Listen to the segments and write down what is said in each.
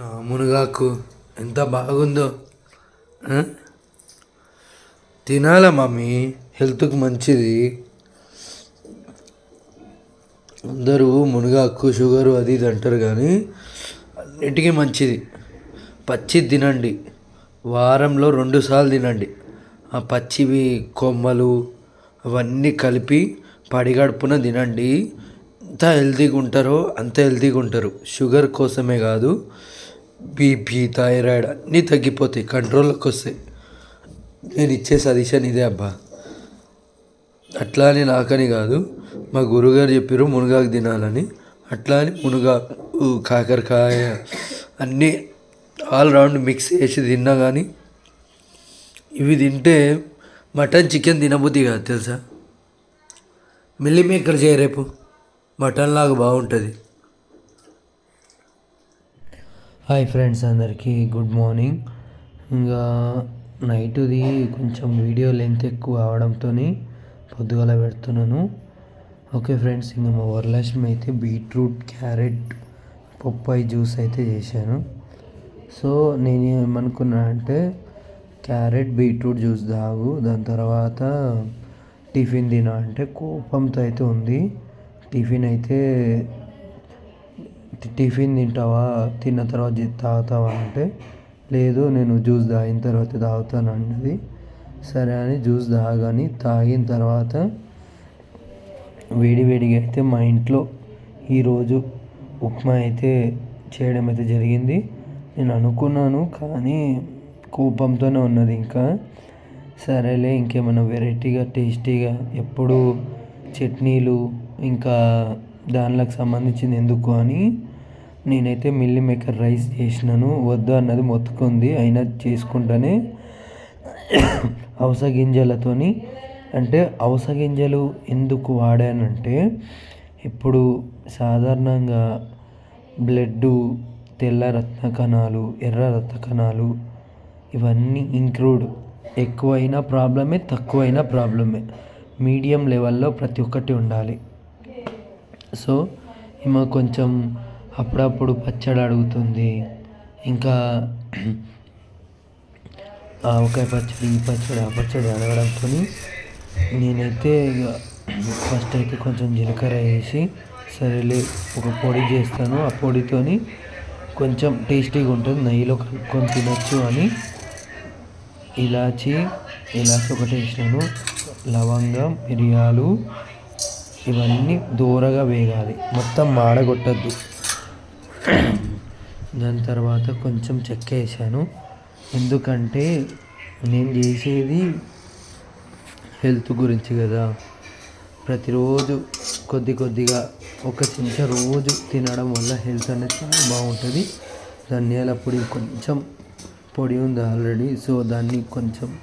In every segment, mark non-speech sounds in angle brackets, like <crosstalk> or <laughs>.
ఆ, మునగాకు ఎంత బాగుందో తినాల మమ్మీ? హెల్త్కి మంచిది. అందరూ మునగాకు షుగరు అది ఇది అంటారు కానీ అన్నిటికీ మంచిది. పచ్చి తినండి. వారంలో రెండుసార్లు తినండి. ఆ పచ్చివి కొమ్మలు అవన్నీ కలిపి పడిగడుపున తినండి. ఎంత హెల్తీగా ఉంటారో అంత హెల్తీగా ఉంటారు షుగర్ కోసమే కాదు. బీపీ థైరాయిడ్ అన్నీ తగ్గిపోతాయి కంట్రోల్లోకి వస్తాయి నేను ఇచ్చే సజెషన్ ఇదే అబ్బా. అట్లా అని నాకని కాదు మా గురుగారు చెప్పారు మునగాకు తినాలని. అట్లా అని మునగాకు కాకరకాయ అన్నీ ఆల్ రౌండ్ మిక్స్ చేసి తిన్నా కానీ ఇవి తింటే మటన్ చికెన్ తినబుద్ధి కాదు తెలుసా? మిల్లీ మేకర్ చేయ రేపు. మటన్ లాగా బాగుంటుంది. హాయ్ ఫ్రెండ్స్ అందరికీ గుడ్ మార్నింగ్. ఇంకా నైట్ది కొంచెం వీడియో లెంత్ ఎక్కువ అవడంతో పొద్దుగల పెడుతున్నాను. ఓకే ఫ్రెండ్స్ ఇంకా మా వరలక్ష్మి అయితే బీట్రూట్ క్యారెట్ పప్పాయి జ్యూస్ అయితే చేశాను. సో నేను ఏమనుకున్నా అంటే క్యారెట్ బీట్రూట్ జ్యూస్ తాగు దాని తర్వాత టిఫిన్ తిన అంటే కోపంతో అయితే ఉంది. టిఫిన్ అయితే టిఫిన్ తింటావా? తిన్న తర్వాత తాగుతావా అంటే లేదు నేను జ్యూస్ తాగిన తర్వాత తాగుతాను అన్నది. సరే అని జ్యూస్ తాగని తాగిన తర్వాత వేడి వేడిగా అయితే మా ఇంట్లో ఈరోజు ఉప్మా అయితే చేయడం అయితే జరిగింది. నేను అనుకున్నాను కానీ కోపంతోనే ఉన్నది ఇంకా. సరేలే ఇంకేమైనా వెరైటీగా టేస్టీగా ఎప్పుడు చట్నీలు ఇంకా దానిలకు సంబంధించింది ఎందుకు అని నేనైతే మిల్లీ మేకర్ రైస్ చేసినాను వద్దు అన్నది మొత్తుకుంది. అయినా చేసుకుంటానే అవస గింజలతోని అంటే అవస గింజలు ఎందుకు వాడానంటే ఇప్పుడు సాధారణంగా బ్లడ్ తెల్ల రత్న కణాలు ఎర్ర రత్న కణాలు ఇవన్నీ ఇంక్లూడ్. ఎక్కువైనా ప్రాబ్లమే తక్కువైనా ప్రాబ్లమే. మీడియం లెవెల్లో ప్రతి ఒక్కటి ఉండాలి. సో ఈమె కొంచెం అప్పుడప్పుడు పచ్చడి అడుగుతుంది. ఇంకా ఆవకాయ పచ్చడి ఈ పచ్చడి ఆ పచ్చడి అడగడంతో నేనైతే ఇక ఫస్ట్ అయితే కొంచెం జీలకర్ర వేసి సరేలే ఒక పొడి చేస్తాను. ఆ పొడితోని కొంచెం టేస్టీగా ఉంటుంది. నెయ్యిలో కలుపుకొని తినచ్చు అని ఇలాచి ఇలాచి ఒకటి వేసినాను. లవంగం మిరియాలు ఇవన్నీ దూరగా వేగాలి. మొత్తం మాడగొట్టద్దు. <clears throat> దాని తర్వాత కొంచెం చెక్క వేసాను. ఎందుకంటే నేను చేసేది హెల్త్ గురించి కదా. ప్రతిరోజు కొద్ది కొద్దిగా ఒక చెంచా రోజు తినడం వల్ల హెల్త్ అనేది చాలా బాగుంటుంది. ధనియాల పొడి కొంచెం పొడి ఉంది ఆల్రెడీ సో దాన్ని కొంచెం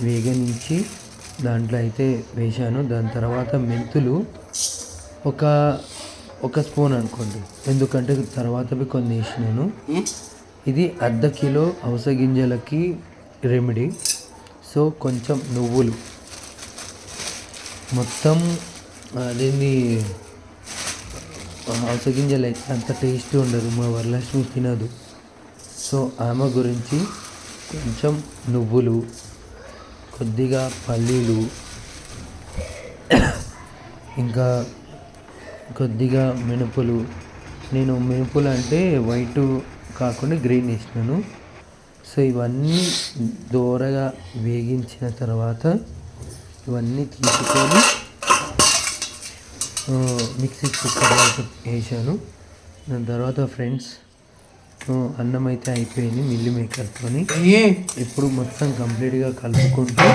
వేగనించి దాంట్లో అయితే వేశాను. దాని తర్వాత మెంతులు ఒక ఒక స్పూన్ అనుకోండి. ఎందుకంటే తర్వాత కొన్ని వేసినాను. ఇది అర్ధ కిలో అవస గింజలకి రెమెడీ సో కొంచెం నువ్వులు. మొత్తం దీన్ని అవస గింజలు అయితే అంత టేస్ట్ ఉండదు. మా వరలక్ష్మి తినదు. సో ఆమె గురించి కొంచెం నువ్వులు కొద్దిగా పల్లీలు ఇంకా కొద్దిగా మినుపులు. నేను మినుపులు అంటే వైట్ కాకుండా గ్రీన్ వేసినాను. సో ఇవన్నీ దోరగా వేగించిన తర్వాత ఇవన్నీ తీసుకొని మిక్సీ కుక్కర్లో అయితే వేసాను దాని తర్వాత ఫ్రెండ్స్ అన్నం అయితే అయిపోయింది మిల్లి మేకర్తోని. ఇప్పుడు మొత్తం కంప్లీట్గా కలుపుకుంటూ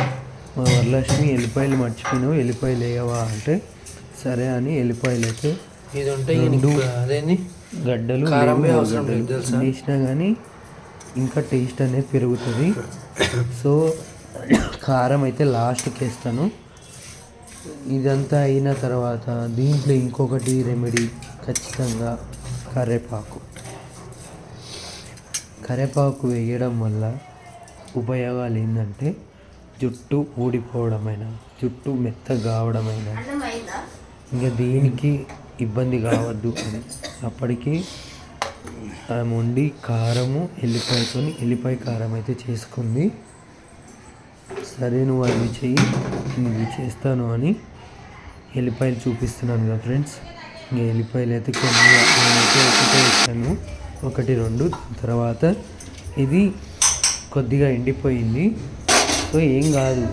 మా వరలక్ష్మి ఎల్లిపాయలు మర్చిపోయినావు ఎల్లిపాయలు వేయవా అంటే సరే అని అయితే ఇది ఉంటే అదేంది? గడ్డలు? వేసినా కానీ ఇంకా టేస్ట్ అనేది పెరుగుతుంది. సో కారం అయితే లాస్ట్కి వేస్తాను. ఇదంతా అయిన తర్వాత దీంట్లో ఇంకొకటి రెమెడీ ఖచ్చితంగా కరివేపాకు కరివేపాకు వేయడం వల్ల ఉపయోగాలు ఏంటంటే జుట్టు ఊడిపోవడమైనా జుట్టు మెత్తగా కావడమైనా ఇంకా దేనికి ఇబ్బంది కావద్దు అని. అప్పటికి ఆమె వండి కారము ఎల్లిపాయతో ఎల్లిపాయ కారం అయితే చేసుకుంది. సరే నువ్వు అవి చెయ్యి నువ్వు చేస్తాను అని ఎల్లిపాయలు చూపిస్తున్నాను కదా ఫ్రెండ్స్. ఇంకా ఎల్లిపాయలు అయితే కొన్ని నేనైతే ఒకటే వేసాను ఒకటి రెండు తర్వాత ఇది కొద్దిగా ఎండిపోయింది. సో ఏం కాదు.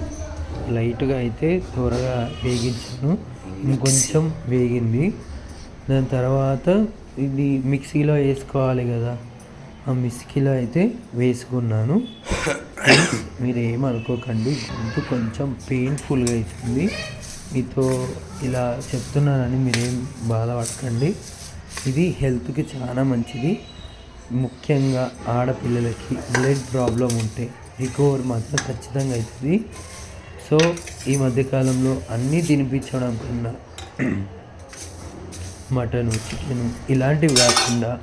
లైట్గా అయితే త్వరగా వేగించాను. ఇంకొంచెం వేగింది. దాని తర్వాత ఇది మిక్సీలో వేసుకోవాలి కదా. ఆ మిక్సీలో అయితే వేసుకున్నాను. <coughs> మీరు ఏమనుకోకండి గొంతు కొంచెం పెయిన్ఫుల్గా అవుతుంది మీతో ఇలా చెప్తున్నానని మీరేం బాధపడకండి. ఇది హెల్త్కి చాలా మంచిది. ముఖ్యంగా ఆడపిల్లలకి బ్లడ్ ప్రాబ్లం ఉంటే రికవర్ మాత్రం ఖచ్చితంగా అవుతుంది. సో ఈ మధ్యకాలంలో అన్నీ తినిపించడం కన్నా మటను చికెను ఇలాంటివి కాకుండా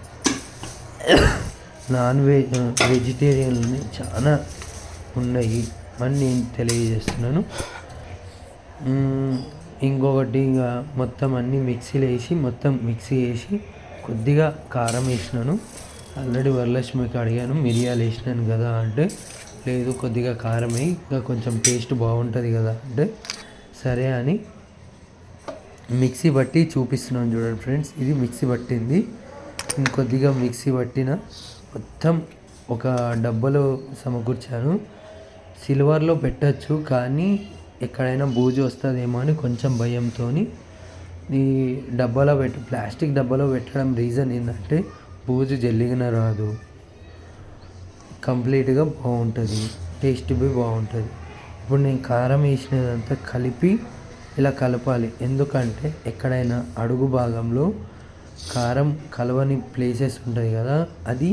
నాన్ వెజ్ వెజిటేరియన్లని చాలా ఉన్నాయి అని నేను తెలియజేస్తున్నాను. ఇంకొకటి ఇంకా మొత్తం అన్నీ మిక్సీలు వేసి మొత్తం మిక్సీ వేసి కొద్దిగా కారం వేసినాను. ఆల్రెడీ వరలక్ష్మికి అడిగాను మిరియాలు వేసినాను కదా అంటే లేదు కొద్దిగా కారం వేయి ఇంకా కొంచెం టేస్ట్ బాగుంటుంది కదా. అంటే సరే అని మిక్సీ బట్టి చూపిస్తున్నాను చూడండి ఫ్రెండ్స్. ఇది మిక్సీ పట్టింది. ఇంకొద్దిగా మిక్సీ పట్టిన మొత్తం ఒక డబ్బాలో సమకూర్చాను. సిల్వర్లో పెట్టచ్చు కానీ ఎక్కడైనా బూజు వస్తుందేమో అని కొంచెం భయంతో ఈ డబ్బాలో పెట్టి ప్లాస్టిక్ డబ్బాలో పెట్టడం రీజన్ ఏంటంటే బూజు జల్లిగిన రాదు. కంప్లీట్గా బాగుంటుంది. టేస్ట్ బి బాగుంటుంది. ఇప్పుడు నేను కారం వేసినదంతా కలిపి ఇలా కలపాలి. ఎందుకంటే ఎక్కడైనా అడుగు భాగంలో కారం కలవని ప్లేసెస్ ఉంటాయి కదా అది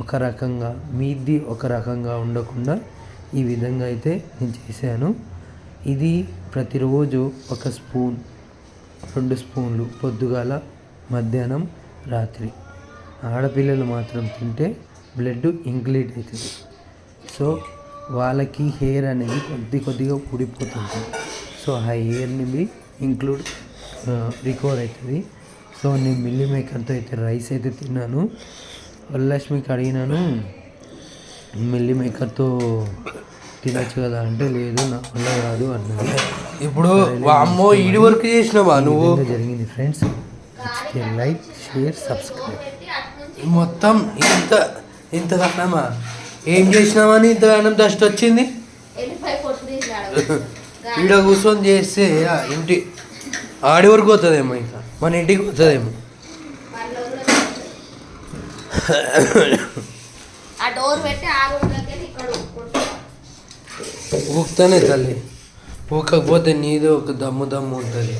ఒక రకంగా మీది ఒక రకంగా ఉండకుండా ఈ విధంగా అయితే నేను చేశాను. ఇది ప్రతిరోజు ఒక స్పూన్ రెండు స్పూన్లు పొద్దుగాల మధ్యాహ్నం రాత్రి. ఆడపిల్లలు మాత్రం తింటే బ్లడ్ ఇంక్లీట్ అవుతుంది. సో వాళ్ళకి హెయిర్ అనేది కొద్ది కొద్దిగా ఊడిపోతుంది సో ఆ హెయిర్ని బి ఇంక్లూడ్ రికవర్ అవుతుంది. సో నేను మిల్లీ మేకర్తో అయితే రైస్ అయితే తిన్నాను. వరలక్ష్మికి అడిగినాను మిల్లీ మేకర్తో తినచ్చు కదా అంటే లేదు నా వల్ల కాదు అన్నది. ఇప్పుడు అమ్మో ఈడి వరకు చేసినావా నువ్వు? జరిగింది ఫ్రెండ్స్. Like share subscribe. మొత్తం ఇంత ఇంత కన్నామా ఏం చేసినావని ఇంత గానం డస్ట్ వచ్చింది? <laughs> ఈడ కూర్చొని చేస్తే ఇంటి ఆడి వరకు పోతుందేమో ఇంకా. మన ఇంటికి పోతుందేమో. ఊరుకుంటాం. ఊపుతానే తల్లి. ఊకపోతే నీది ఒక దమ్ము దమ్ము ఉంటుంది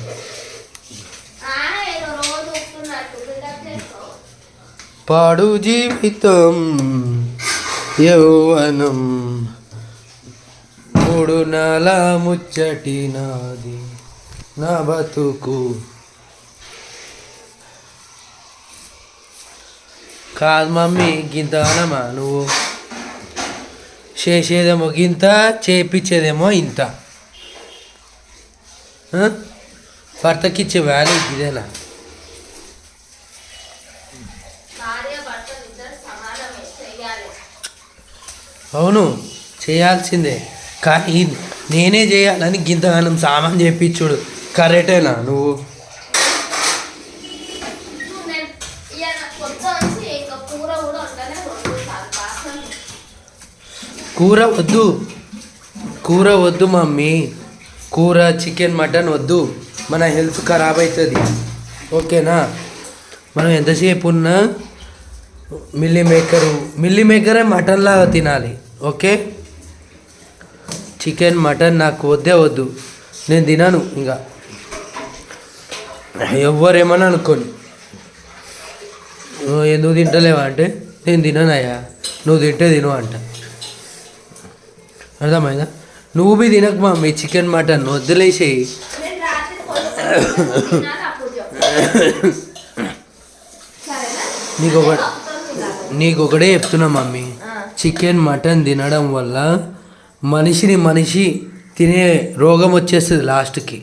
ఆ, ఏదో రోజు ఊపుతున్నట్టు బిల్డప్ చేసుకో పాడు జీవితం యౌవనం. మూడు నాల ముచ్చటి నాది నా బతుకు. కాదు మమ్మీ గింత అనమా నువ్వు? చేసేదేమో గింత చేపించేదేమో ఇంత. భర్తకిచ్చే వాల్యూ ఇదేనా అవును చేయాల్సిందే. కానీ నేనే చేయాలని గింతగానం సామాన్ చేయించుడు కరెక్టేనా నువ్వు. కూర వద్దు. కూర వద్దు మమ్మీ. కూర చికెన్ మటన్ వద్దు. మన హెల్త్ ఖరాబ్ అవుతుంది ఓకేనా? మనం ఎంతసేపు ఉన్నా మిల్లీ మేకరు మిల్లీ మేకరే మటన్ లాగా తినాలి ఓకే? చికెన్ మటన్ నాకు వద్దే వద్దు నేను తినను ఇంకా. ఎవరేమని అనుకోని. "నువ్వు ఎందుకు తింటలేవా అంటే నేను తిననయ్యా నువ్వు తింటే తిను అంట. అర్థమైందా? నువ్వు బి తినకు మమ్మీ చికెన్ మటన్ సరేనా నీకు ఒక మొత్తం తినాలి. నీకు ఒకటే చెప్తున్నా మమ్మీ. చికెన్ మటన్ తినడం వల్ల మనిషిని మనిషి తినే రోగం వచ్చేస్తుంది లాస్ట్కి.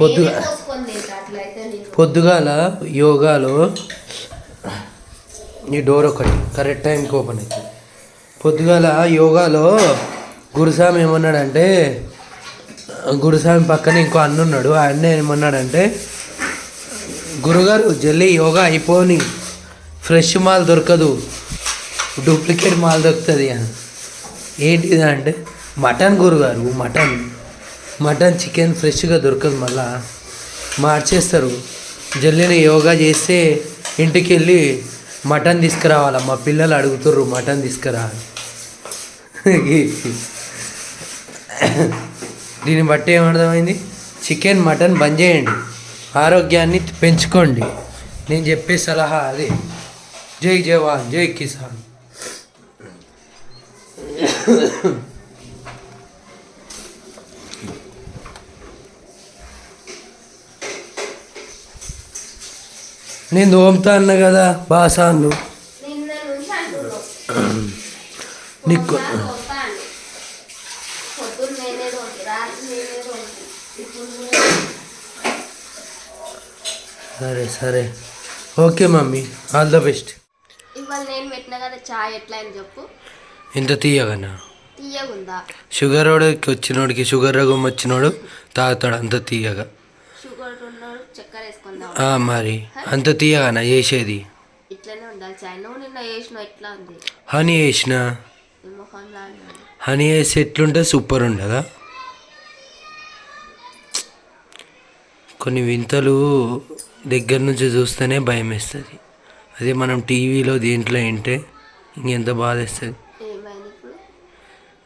పొద్దుగా పొద్దుగాల యోగాలో ఈ డోర్ ఒకటి కరెక్ట్ టైంకి ఓపెన్ అవుతుంది పొద్దుగాల యోగాలో గురుస్వామి ఏమన్నాడంటే గురుస్వామి పక్కన ఇంకో అన్న ఉన్నాడు ఆ అన్న ఏమన్నాడంటే గురుగారు జల్లి యోగా అయిపోని. ఫ్రెష్ మాల్ దొరకదు. డూప్లికేట్ మాల్ దొరుకుతుంది అని ఏంటిది అంటే మటన్ గురుగారు మటన్. మటన్ చికెన్ ఫ్రెష్గా దొరకదు మళ్ళా. మార్చేస్తారు. జల్లిన యోగా చేస్తే ఇంటికి వెళ్ళి మటన్ తీసుకురావాలా మా పిల్లలు అడుగుతుర్రు మటన్ తీసుకురా. దీన్ని బట్టి ఏమర్థమైంది? చికెన్ మటన్ బంద్ చేయండి. ఆరోగ్యాన్ని పెంచుకోండి. నేను చెప్పే సలహా అది. జై జవాన్ జై కిసాన్ నేను దోమతా అన్న కదా బాసాన్లు నిన్న నుంచి అంటున్నావు నీకు తోముతాను. పొద్దున్న నేనే తోముతా, రాత్రి నేనే తోముతా. ఇప్పుడు కూడా సరే సరే okay mummy all the best ఇవాళ నేను పెట్టిన కదా చాయ్ ఎట్లా అని చెప్పు. ఇంత తీయగనా? తీయగుందా? షుగర్ వాడికి వచ్చినోడికి షుగర్ రోగం వచ్చినోడు తాగుతాడు అంత తీయగా. షుగర్ ఉన్నాడు చక్కెర వేసుకుందాం. ఆ, మరి. అంత తీయగానా చేసేది? ఇట్లనే ఉండాలి చాయ్. నువ్వు నిన్న వేసినావు ఎట్లా ఉంది? హనీ వేసిన. హనీ వేసి ఎట్లుంటే సూపర్ ఉండదా? కొన్ని వింతలు దగ్గర నుంచి చూస్తేనే భయం వేస్తుంది. అదే మనం టీవీలో దీంట్లో ఏంటే ఇంకెంత బాధ వేస్తుంది. ఏమైంది ఇప్పుడు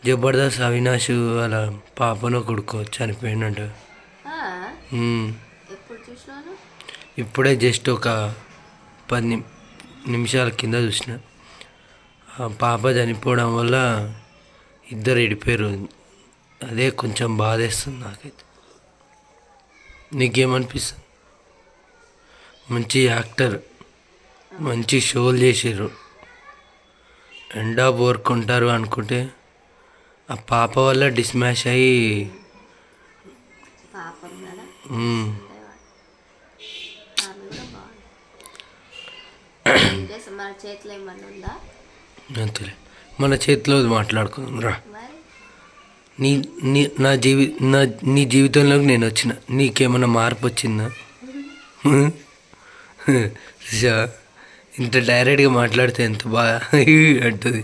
జబర్దస్త్ అవినాష్ వాళ్ళ పాపను కొడుకో చూసినాను ఇప్పుడే జస్ట్ ఒక పది నిమి- నిమిషాల కింద చూసిన. ఆ పాప చనిపోవడం వల్ల ఇద్దరు ఇడిపోయారు అదే కొంచెం బాధేస్తుంది నాకైతే. నీకేమనిపిస్తుంది? మంచి యాక్టర్. మంచి షోలు చేసారు ఎండా బోర్కుంటారు అనుకుంటే ఆ పాప వల్ల డిస్మాష్ అయ్యి మన చేతిలో ఏమన్నా ఉందా అంతేలే. మన చేతిలో మాట్లాడుకుందాం రా. నీ నీ నా జీవి నా నీ జీవితంలోకి నేను వచ్చిన. నీకేమైనా మార్పు వచ్చిందా? <laughs> ఇంత డైరెక్ట్గా మాట్లాడితే ఎంత బాగా అంటుంది.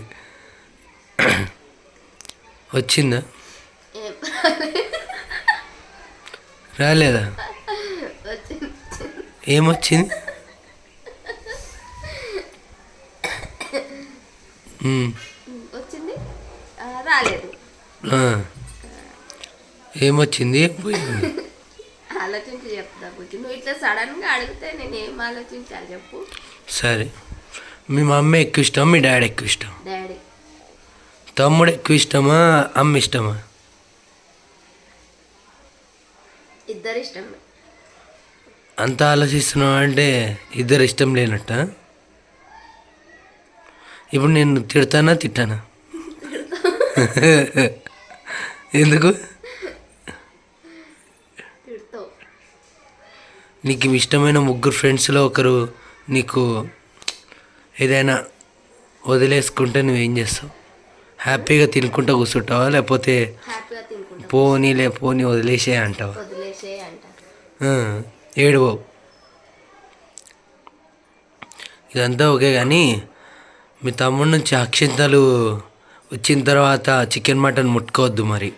వచ్చిందా? రాలేదా? ఏమొచ్చింది? వచ్చింది? రాలేదు. ఏమొచ్చింది? ఏం పోయింది? ఆలోచించి చెప్తా నువ్వు ఇట్లా సడన్గా అడిగితే నేను ఏం ఆలోచించాలి చెప్పు. సరే. మీ మమ్మీ ఎక్కువ ఇష్టం మీ డాడీ ఎక్కువ ఇష్టం డాడీ. తమ్ముడు ఎక్కువ ఇష్టమా అమ్మ ఇష్టమా? ఇద్దరు ఇష్టం అంత ఆలోచిస్తున్నావు అంటే ఇద్దరు ఇష్టం లేనట్ట? ఇప్పుడు నేను తిడతానా తిట్టానా? ఎందుకు? నీకు ఇష్టమైన ముగ్గురు ఫ్రెండ్స్లో ఒకరు నీకు ఏదైనా వదిలేసుకుంటే నువ్వేం చేస్తావు? హ్యాపీగా తినుకుంటూ కూర్చుంటావా? లేకపోతే పోనీ లే పోనీ వదిలేసే అంటావా? ఏడువో ఇదంతా ఓకే కానీ మీ తమ్ముడి నుంచి అక్షింతలు వచ్చిన తర్వాత చికెన్ మటన్ ముట్టుకోవద్దు మరి.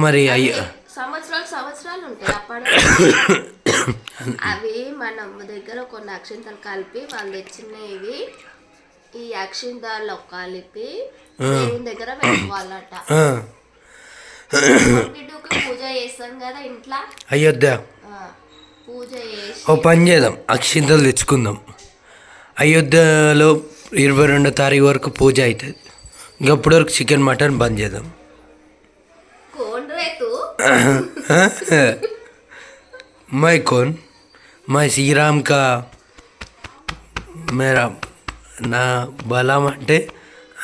మరి అయ్యో. సంవత్సరాలు సంవత్సరాలు ఉంటాయి. <coughs> <laughs> అవి మన అమ్మ దగ్గర కొన్ని అక్షింతలు కలిపి వాళ్ళు తెచ్చినవి. ఈ అక్షింతల్లో కలిపి దేవుని దగ్గర పెట్టుకోవాలట. పూజ చేస్తాం కదా ఇంట్లో? అయోధ్య. పూజ చేసి ఓ పని చేద్దాం. అక్షింతలు తెచ్చుకుందాం. అయోధ్యలో ఇరవై రెండో తారీఖు వరకు పూజ అవుతుంది ఇంకప్పటి వరకు చికెన్ మటన్ బంద్ చేద్దాం. <laughs> मैं कौन मैं శ్రీరామ్ కా మేరా నా బలం అంటే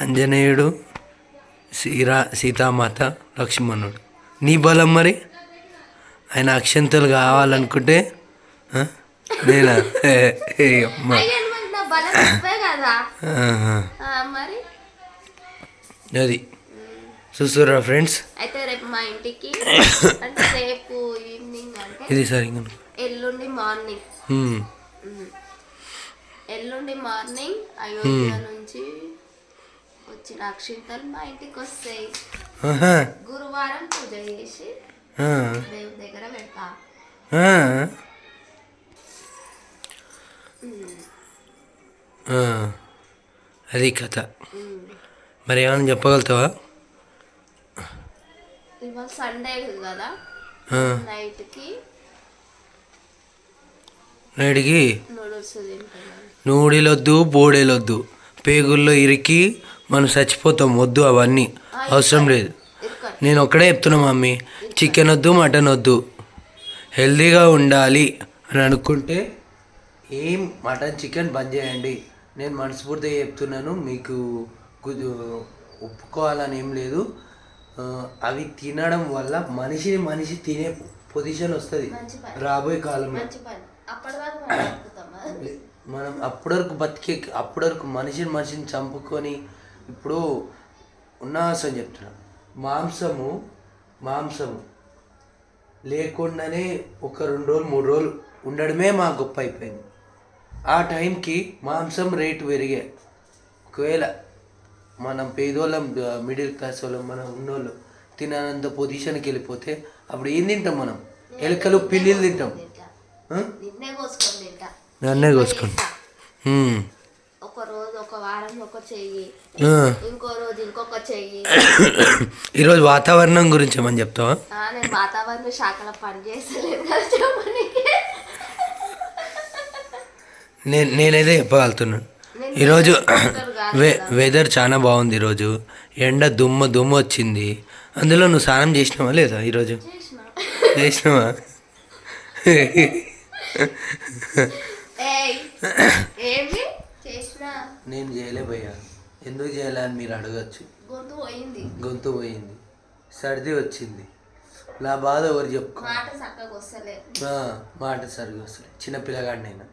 ఆంజనేయుడు శ్రీరా సీతామాత లక్ష్మణుడు నీ బలం మరి ఆయన అక్షంతలు కావాలనుకుంటే ఆ? నేనా <laughs> ఏ, ఏ, అమ్మ అయ్యా నువ్వు నా భలే చెప్పే కదా ఆహా. ఆ, మరి అది చూస్తురా ఫ్రెండ్స్ అయితే రేపు మా ఇంటికి అంటే రేపు ఈవినింగ్ అంటే ఇది సరిగ్గా ఎల్లుండి మార్నింగ్. ఎల్లుండి మార్నింగ్ అయోధ్య నుంచి వచ్చిన అక్షింతలు మా ఇంటికి వస్తాయి. గురువారం పూజ చేసి ఆ. దేవుడి దగ్గర పెడతా. అది కథ. మరి ఏమైనా చెప్పగలుగుతావా? సండే కదా. నైట్కి నడికి నూడిలొద్దు బోడేలొద్దు. పేగుల్లో ఇరికి మనం చచ్చిపోతాం. వద్దు అవన్నీ. అవసరం లేదు. నేను ఒక్కడే చెప్తున్నా మమ్మీ చికెన్ వద్దు మటన్ వద్దు హెల్తీగా ఉండాలి అని అనుకుంటే ఏం మటన్ చికెన్ బంద్ చేయండి. నేను మనస్ఫూర్తిగా చెప్తున్నాను. మీకు ఒప్పుకోవాలని ఏం లేదు. అవి తినడం వల్ల మనిషిని మనిషి తినే పొజిషన్ వస్తుంది. రాబోయే కాలంలో. మనం అప్పటి వరకు బతికే అప్పటి వరకు మనిషిని మనిషిని చంపుకొని ఇప్పుడు ఉన్న విషయం చెప్తున్నా. మాంసము మాంసము లేకుండానే ఒక రెండు రోజులు మూడు రోజులు ఉండడమే మా గొప్ప అయిపోయింది. ఆ టైంకి మాంసం రేటు పెరిగాయి ఒకవేళ మనం పేదోళ్ళం మిడిల్ క్లాస్ వాళ్ళం మనం ఉన్నోళ్ళు తిననంత పొజిషన్కి వెళ్ళిపోతే అప్పుడు ఏం తింటాం మనం? ఎలుకలు పిల్లిలు తింటాం? నిన్నే కోసుకుంటాం. ఒక రోజు ఒక వారం ఒక చెయ్యి. ఇంకో రోజు ఇంకొక చెయ్యి. ఈరోజు వాతావరణం గురించి ఏమని చెప్తావా? నేను వాతావరణ శాఖలో పని చేస్తలేదు. నేను నేనైతే చెప్పగలుగుతున్నాను నేను ఈరోజు వె వెదర్ చాలా బాగుంది ఈరోజు ఎండ దుమ్మ దుమ్మ వచ్చింది. అందులో నువ్వు స్నానం చేసినావా లేదా ఈరోజు చేసిన. చేసినావా? <laughs> నేను చేయలే భయ్యా. ఎందుకు చేయలే అని మీరు అడగచ్చు. గొంతు పోయింది. గొంతు పోయింది. సర్ది వచ్చింది. నా బాధ ఎవరు చెప్పుకో మాట సరిగా వస్తుంది చిన్న పిల్లగాడినైనా.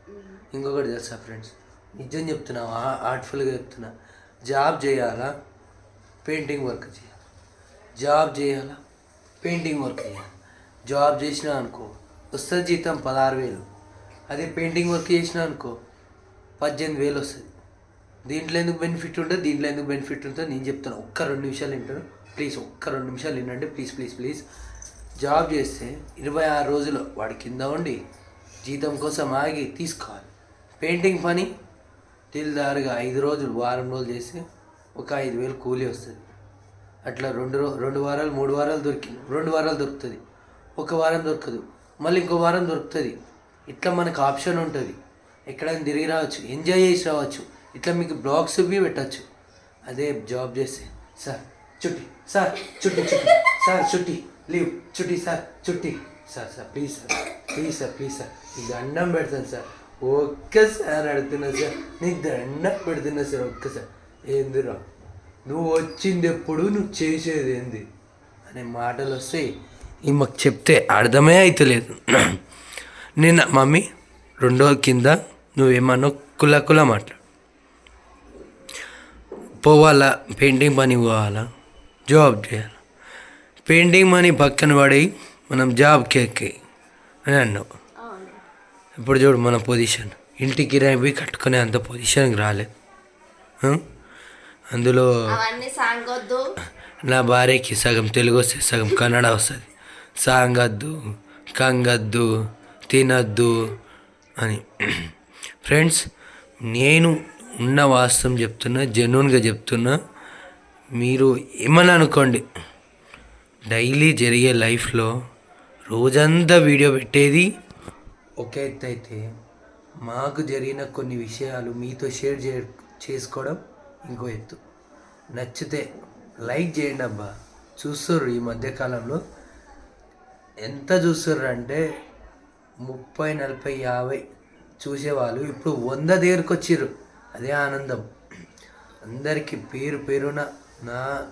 ఇంకొకటి తెలుసా ఫ్రెండ్స్? నిజం చెప్తున్నా ఆర్ట్ఫుల్గా చెప్తున్నా. జాబ్ చేయాలా? పెయింటింగ్ వర్క్ చేయాలి? జాబ్ చేయాలా? పెయింటింగ్ వర్క్ చేయాలి? జాబ్ చేసినా అనుకో వస్తుంది జీతం పదహారు వేలు. అదే పెయింటింగ్ వర్క్ చేసినా అనుకో పద్దెనిమిది వేలు వస్తుంది. దీంట్లో ఎందుకు బెనిఫిట్ ఉంటుంది దీంట్లో ఎందుకు బెనిఫిట్ ఉంటుందో నేను చెప్తాను ఒక్క రెండు నిమిషాలు వింటాను ప్లీజ్ ఒక్క రెండు నిమిషాలు వినండి. Please please please. జాబ్ చేస్తే ఇరవై ఆరు రోజులు వాడి కింద ఉండి జీతం కోసం ఆగి తీసుకోవాలి. పెయింటింగ్ పని తిల్దారుగా ఐదు రోజులు వారం రోజులు చేస్తే ఒక ఐదు వేలు కూలీ వస్తుంది. అట్లా రెండు రో రెండు వారాలు మూడు వారాలు దొరికి రెండు వారాలు దొరుకుతుంది. ఒక వారం దొరకదు. మళ్ళీ ఇంకో వారం దొరుకుతుంది. ఇట్లా మనకు ఆప్షన్ ఉంటుంది. ఎక్కడైనా తిరిగి రావచ్చు ఎంజాయ్ చేసి రావచ్చు. ఇట్లా మీకు బ్లాగ్స్ ఇవి పెట్టచ్చు. అదే జాబ్ చేస్తే సార్ చుట్టి సార్ చుట్టి చుట్టి సార్ చుట్టి లీవ్ చుట్టి సార్ చుట్టి. Sir sir please sir please sir please sir నీకు దండం పెడతాను సార్. ఒక్కసారి అడుగుతున్నా సార్ నీకు దండం పెడుతున్నా సార్ ఒక్కసారి ఏందిరా నువ్వు వచ్చింది ఎప్పుడు నువ్వు చేసేది ఏంది? అనే మాటలు వస్తాయి. మాకు చెప్తే అర్థమే అవుతలేదు నిన్న మమ్మీ రెండో కింద నువ్వేమన్నా కుల కుల మాట్లాడు పోవాలా? పెయింటింగ్ పని పోవాలా? జాబ్ చేయాలి? పెయింటింగ్ మనీ పక్కన పడి మనం జాబ్కి ఎక్కి అని అన్నావు. ఇప్పుడు చూడు మన పొజిషన్. ఇంటికి కిరాయి పోయి కట్టుకునే అంత పొజిషన్కి రాలేదు? అందులో నా భార్యకి సగం తెలుగు వస్తుంది సగం కన్నడ వస్తుంది. సాంగద్దు కంగద్దు తినద్దు అని. ఫ్రెండ్స్ నేను ఉన్న వాస్తవం చెప్తున్నా జెన్యున్గా చెప్తున్నా మీరు ఏమని అనుకోండి డైలీ జరిగే లైఫ్లో రోజంతా వీడియో పెట్టేది ఒక ఎత్తు అయితే మాకు జరిగిన కొన్ని విషయాలు మీతో షేర్ చే చేసుకోవడం ఇంకో ఎత్తు. నచ్చితే లైక్ చేయండి అబ్బా. చూస్తుర్రు ఈ మధ్యకాలంలో ఎంత చూస్తుర్రు అంటే ముప్పై నలభై యాభై చూసేవాళ్ళు. ఇప్పుడు వంద దగ్గరకు వచ్చిర్రు అదే ఆనందం. అందరికీ పేరు పేరున నా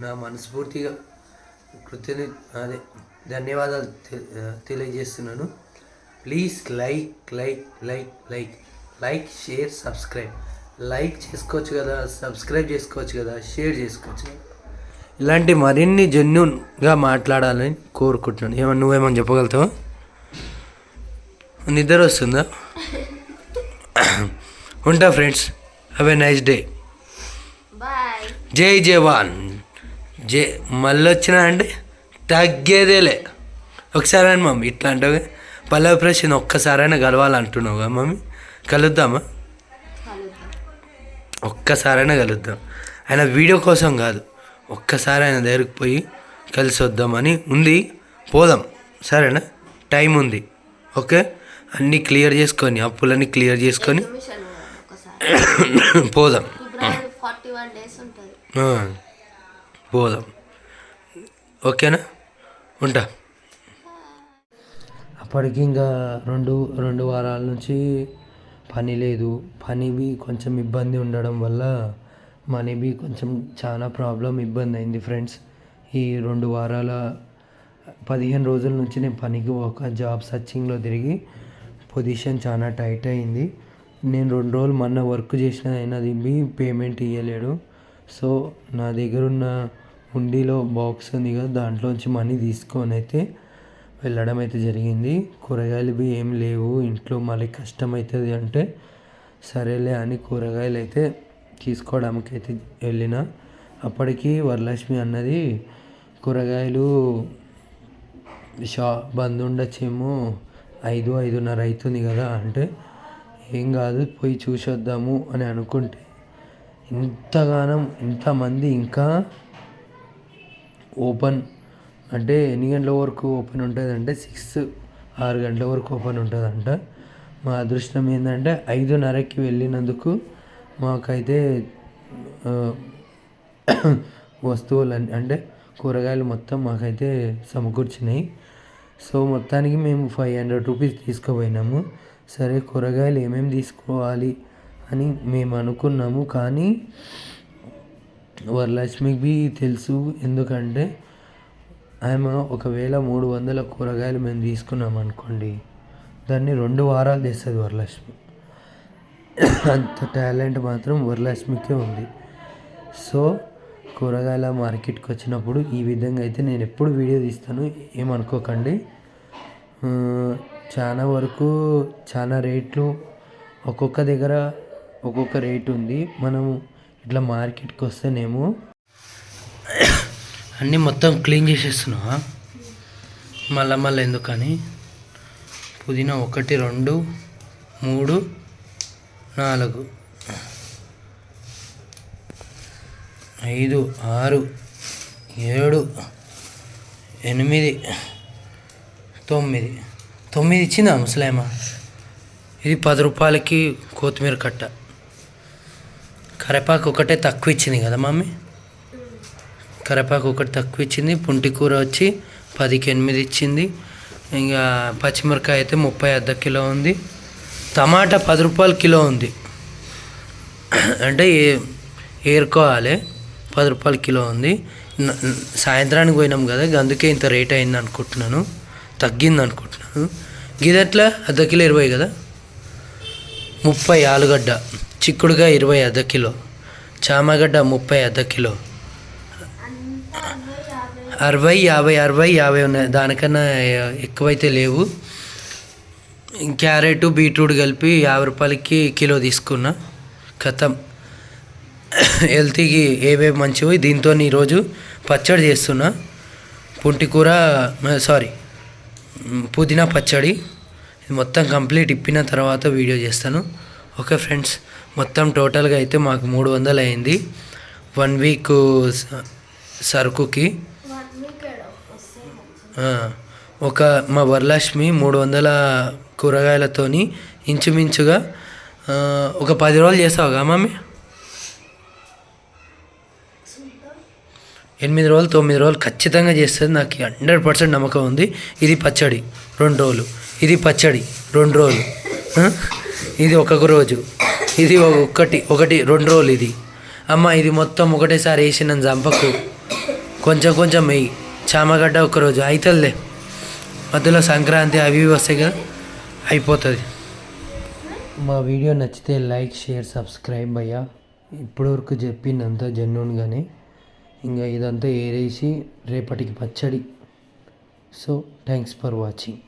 నా- మనస్ఫూర్తిగా కృతజ్ఞ అదే ధన్యవాదాలు తె- తెలియజేస్తున్నాను. Please like like like like. Like share subscribe. Like చేసుకోవచ్చు కదా సబ్స్క్రైబ్ చేసుకోవచ్చు కదా షేర్ చేసుకోవచ్చు. కదా ఇలాంటి మరిన్ని జెన్యున్గా మాట్లాడాలని కోరుకుంటున్నాను. ఏమన్నా నువ్వేమని చెప్పగలుగుతావా? నిద్ర వస్తుందా? ఉంటా friends. Have a nice day జై జవాన్. జై మళ్ళీ వచ్చినా అంటే తగ్గేదేలే. ఒకసారి అని మమ్మీ. ఇట్లా అంటావు పల్లవి ప్రశ్న ఒక్కసారైనా కలవాలంటున్నావు కదా మమ్మీ. కలుద్దామా? కలుద్దాం. ఒక్కసారైనా కలుద్దాం. ఆయన వీడియో కోసం కాదు. ఒక్కసారి ఆయన దగ్గరికి పోయి కలిసి వద్దామని ఉంది. పోదాం. సరేనా? టైం ఉంది. ఓకే? అన్నీ క్లియర్ చేసుకొని అప్పులన్నీ క్లియర్ చేసుకొని పోదాం. పోదాం. ఓకేనా? ఉంటా. అప్పటికి ఇంకా రెండు రెండు వారాల నుంచి పని లేదు. పనివి కొంచెం ఇబ్బంది ఉండడం వల్ల మనీవి కొంచెం చాలా ప్రాబ్లం ఇబ్బంది అయింది ఫ్రెండ్స్. ఈ రెండు వారాల పదిహేను రోజుల నుంచి నేను పనికి ఒక జాబ్ సర్చింగ్లో తిరిగి పొజిషన్ చాలా టైట్ అయింది. నేను రెండు రోజులు మొన్న వర్క్ చేసిన అయినా దింపి పేమెంట్ ఇవ్వలేడు సో నా దగ్గర ఉన్న హుండీలో బాక్స్ ఉంది కదా దాంట్లోంచి మనీ తీసుకొని అయితే వెళ్ళడం అయితే జరిగింది. కూరగాయలు బి ఏం లేవు ఇంట్లో మళ్ళీ కష్టం అవుతుంది అంటే సరేలే అని కూరగాయలు అయితే తీసుకోవడానికి అయితే వెళ్ళిన. అప్పటికి వరలక్ష్మి అన్నది కూరగాయలు షా బంద్ ఉండొచ్చేమో ఐదు ఐదున్నర అవుతుంది కదా అంటే ఏం కాదు పోయి చూసొద్దాము అని అనుకుంటే ఇంతగానం ఇంతమంది ఇంకా ఓపెన్ అంటే ఎన్ని గంటల వరకు ఓపెన్ ఉంటుంది అంటే సిక్స్ ఆరు గంటల వరకు ఓపెన్ ఉంటుందంట. మా అదృష్టం ఏంటంటే ఐదున్నరకి వెళ్ళినందుకు మాకైతే వస్తువులు అంటే కూరగాయలు మొత్తం మాకైతే సమకూర్చినాయి. సో మొత్తానికి మేము ఫైవ్ హండ్రెడ్ రూపీస్ తీసుకుపోయినాము. సరే కూరగాయలు ఏమేమి తీసుకోవాలి అని మేము అనుకున్నాము. కానీ వరలక్ష్మికి తెలుసు ఎందుకంటే ఆమె ఒకవేళ మూడు వందల కూరగాయలు మేము తీసుకున్నాం అనుకోండి దాన్ని రెండు వారాలు తెస్తుంది వరలక్ష్మి. అంత టాలెంట్ మాత్రం వరలక్ష్మికే ఉంది. సో కూరగాయల మార్కెట్కి వచ్చినప్పుడు ఈ విధంగా అయితే నేను ఎప్పుడు వీడియో తీస్తాను ఏమనుకోకండి. చాలా వరకు చాలా రేట్లు ఒక్కొక్క దగ్గర ఒక్కొక్క రేట్ ఉంది. మనము ఇట్లా మార్కెట్కి వస్తేనేమో అన్నీ మొత్తం క్లీన్ చేసేస్తున్నావా? మళ్ళా మళ్ళీ ఎందుకని? పుదీనా ఒకటి రెండు మూడు నాలుగు ఐదు ఆరు ఏడు ఎనిమిది తొమ్మిది. తొమ్మిది ఇచ్చిందా ముసలేమా ఇది పది రూపాయలకి కొత్తిమీర కట్ట. కరేపాకు ఒకటే తక్కువ ఇచ్చింది కదా మమ్మీ? కరేపాకు ఒకటి తక్కువ ఇచ్చింది. పుంటి కూర వచ్చి పదికి ఎనిమిది ఇచ్చింది. ఇంకా పచ్చిమిరకాయ అయితే ముప్పై అర్ధ కిలో ఉంది. టమాటా పది రూపాయలు కిలో ఉంది. అంటే ఏ- ఏరుకోవాలి. పది రూపాయలు కిలో ఉంది. సాయంత్రానికి పోయినాం కదా అందుకే ఇంత రేట్ అయింది అనుకుంటున్నాను. తగ్గింది అనుకుంటున్నాను. గిదట్లా అర్ధ కిలో ఇరవై కదా? ముప్పై ఆలుగడ్డ. చిక్కుడుగా ఇరవై అర్ధ కిలో. చామగడ్డ ముప్పై అర్ధ కిలో. అరవై యాభై అరవై యాభై ఉన్నాయి. దానికన్నా ఎక్కువైతే లేవు. క్యారెట్ బీట్రూట్ కలిపి యాభై రూపాయలకి కిలో తీసుకున్నా. కథం. హెల్త్కి ఏవేవి మంచివి దీంతో ఈరోజు పచ్చడి చేస్తున్నా. పుంటి కూర సారీ పుదీనా పచ్చడి. మొత్తం కంప్లీట్ ఇప్పిన తర్వాత వీడియో చేస్తాను. ఓకే ఫ్రెండ్స్ మొత్తం టోటల్గా అయితే మాకు మూడు వందలు అయింది. వన్ వీక్ సరుకుకి. ఒక మా వరలక్ష్మి మూడు వందల కూరగాయలతోని ఇంచుమించుగా ఒక పది రోజులు చేస్తావుగా మమ్మీ? ఎనిమిది రోజులు తొమ్మిది రోజులు ఖచ్చితంగా చేస్తుంది. నాకు హండ్రెడ్ పర్సెంట్ నమ్మకం ఉంది. ఇది పచ్చడి రెండు రోజులు. ఇది పచ్చడి రెండు రోజులు. ఇది ఒక్కొక్క రోజు. ఇది ఒకటి ఒకటి రెండు రోజులు ఇది. అమ్మ ఇది మొత్తం ఒకటేసారి వేసి నన్ను చంపకు. కొంచెం కొంచెం వెయ్యి చామగడ్డ ఒకరోజు అవుతుందిలే మధ్యలో సంక్రాంతి అవి వస్తాయిగా అయిపోతుంది. మా వీడియో నచ్చితే లైక్ షేర్ సబ్స్క్రైబ్ అయ్యా. ఇప్పటివరకు చెప్పిందంతా జెన్యున్గానే ఇంకా ఇదంతా ఏరేసి రేపటికి పచ్చడి. So thanks for watching.